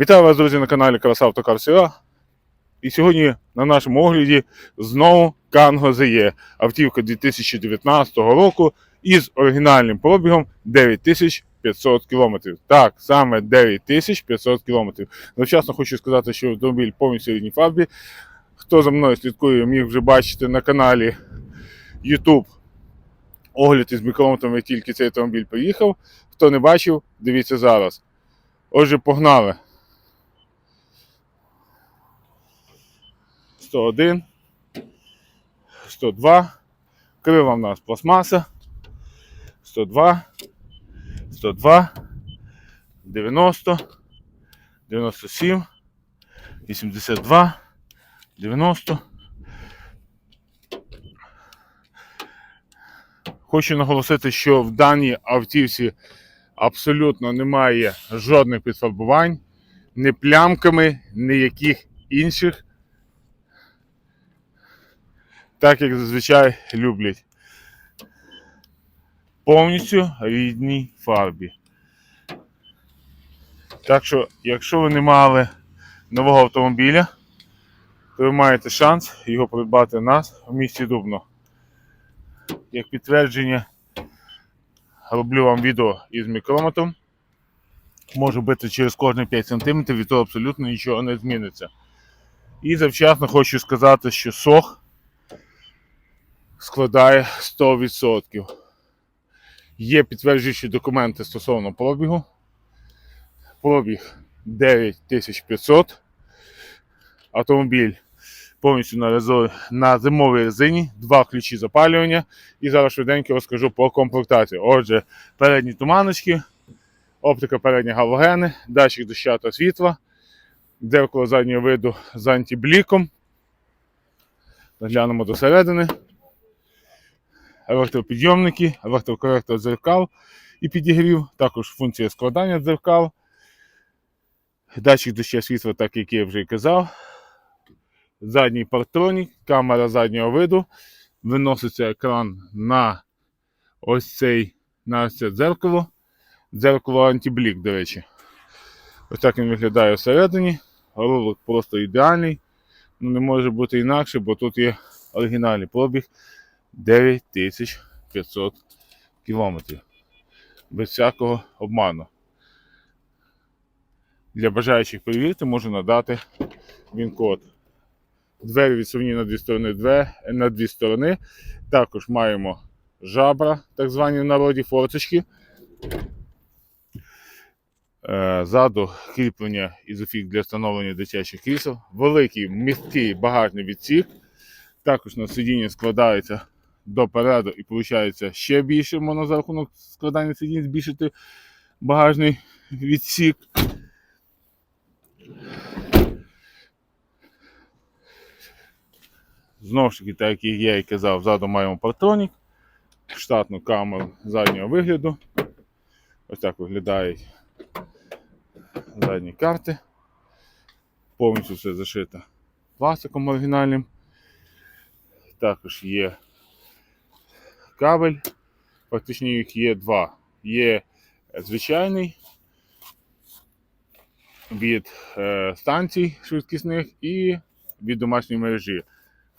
Вітаю вас, друзі, на каналі Краса Автокар І сьогодні на нашому огляді знову Канго ZE. Автівка 2019 року із оригінальним пробігом 9500 км. Так, саме 9500 км. Завчасно хочу сказати, що автомобіль повністю рідній фарбі. Хто за мною слідкує, міг вже бачити на каналі YouTube огляд із мікрометрами, як тільки цей автомобіль приїхав. Хто не бачив, дивіться зараз. Отже, погнали. 101, 102. Крила в нас пластмаса. 102, 102, 90, 97, 82, 90. Хочу наголосити, що в даній автівці абсолютно немає жодних підфарбувань, ні плямками, ні яких інших так як зазвичай люблять. Повністю рідній фарбі. Так що, якщо ви не мали нового автомобіля, то ви маєте шанс його придбати у нас в місті Дубно. Як підтвердження, роблю вам відео із мікрометром. Може бити через кожні 5 см, і то абсолютно нічого не зміниться. І завчасно хочу сказати, що сох складає 100%. Є підтверджуючі документи стосовно пробігу. Пробіг 9500. Автомобіль повністю на, резо... на зимовій резині, два ключі запалювання. І зараз швиденько розкажу по комплектації. Отже, передні туманочки, оптика передні галогени, датчик доща та світла, дзеркало заднього виду з антибліком. Заглянемо до середини електропідйомники, електрокоректор дзеркал і підігрів, також функція складання дзеркал, датчик доща світла, так як я вже і казав. Задній партронік, камера заднього виду. Виноситься екран на ось цей на ось це дзеркало. Дзеркало антиблік, до речі. Ось так він виглядає всередині. Ролик просто ідеальний. Ну, не може бути інакше, бо тут є оригінальний пробіг 9500 кілометрів. Без всякого обману. Для бажаючих перевірити можу надати він-код. Двері відсувні на дві сторони две, на дві сторони. Також маємо жабра, так звані в народі, форточки. Е, Ззаду кріплення ізофік для встановлення дитячих крісел. Великий місткий багажний відсік. Також на сидіння складається допереду і виходить ще більше, можна за рахунок складання сидінь збільшити багажний відсік. Знову ж таки, так як я і казав, ззаду маємо партронік, штатну камеру заднього вигляду. Ось так виглядають задні карти. Повністю все зашито пластиком оригінальним. Також є кабель. Фактично їх є два. Є звичайний від е, станцій швидкісних і від домашньої мережі.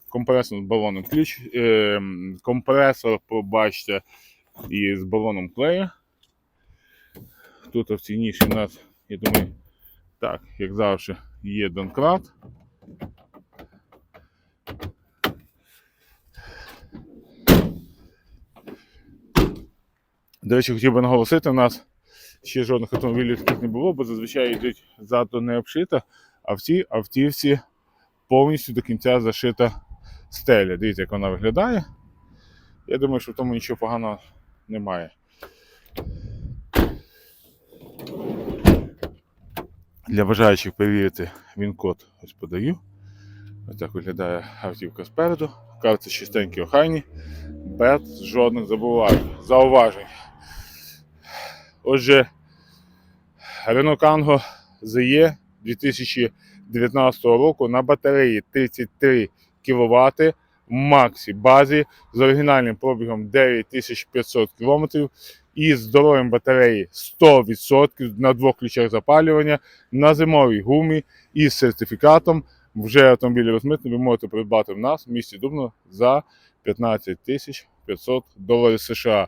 Компресор з балоном ключ. Е, компресор, побачите, із балоном клея. Тут в цій ніші у нас, я думаю, так, як завжди, є донкрат. До речі, хотів би наголосити, у нас ще жодних автомобілів таких не було, бо зазвичай йдуть ззаду не обшита, а в цій автівці повністю до кінця зашита стеля. Дивіться, як вона виглядає. Я думаю, що в тому нічого поганого немає. Для бажаючих перевірити він-код ось подаю. Ось так виглядає автівка спереду. Карти чистенькі охайні, без жодних забувань, зауважень. Отже, Renault Kangoo ZE 2019 року на батареї 33 кВт в Максі базі з оригінальним пробігом 9500 км із здоров'ям батареї 100% на двох ключах запалювання, на зимовій гумі із сертифікатом. Вже автомобіль розмитний ви можете придбати в нас в місті Дубно за 15 тисяч 500 доларів США.